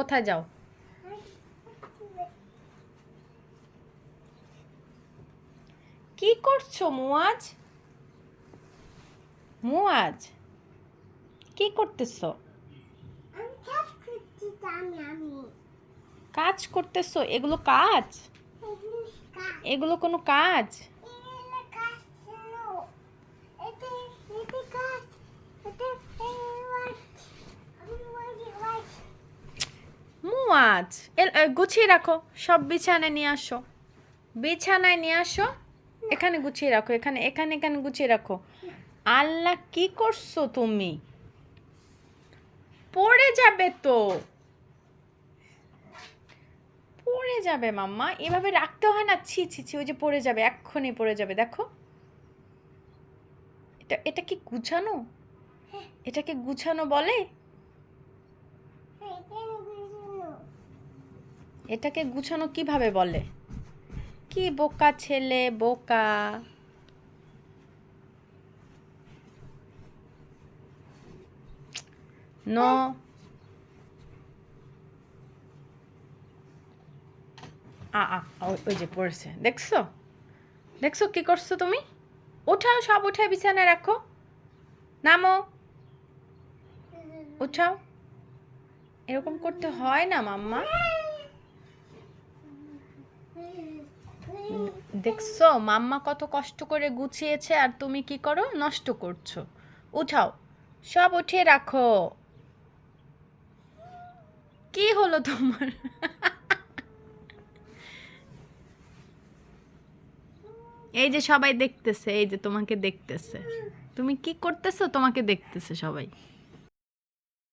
কোথায় যাও? কি করছ মুয়াজ? মুয়াজ কি করতেছো? কাজ করতেছো? এগুলো কাজ। এগুলো কোনো কাজ এগুলো কাজ ছিল এটা এটা কাজ এটা ওয়াইট আমি ওয়াইট ওয়াইট এ, গুছিয়ে রাখো। সব বিছানায় নিয়ে আসো। বিছানায় নিয়ে আসো এখানে গুছিয়ে রাখো এখানে এখানে এখানে গুছিয়ে রাখো। আল্লাহ কি করছ তুমি? পড়ে যাবে তো। পড়ে যাবে মাম্মা। এভাবে রাখতে হয় না। ছি ছি ছি ওই যে পড়ে যাবে এক্ষুনি পড়ে যাবে দেখো। এটা এটা কি গুছানো? এটাকে গুছানো বলে এখানে গুলো এটাকে গুছানো কীভাবে বলে? কি বোকা ছেলে, বোকা। নো। আ আ ওই- যে পড়েছে। দেখছ? দেখছ কি করছ তুমি? উঠাও, সব উঠে বিছানায় রাখো। নামো। উঠাও। এরকম করতে হয় না, মাম্মা। দেখছ? মাম্মা কত কষ্ট করে গুছিয়েছে আর তুমি কি করো? নষ্ট করছ। উঠাও। সব উঠিয়ে রাখো। কি হলো তোমার? এই যে সবাই দেখতেছে, এই যে তোমাকে দেখতেছে। তুমি কি করতেছো? তোমাকে দেখতেছে সবাই।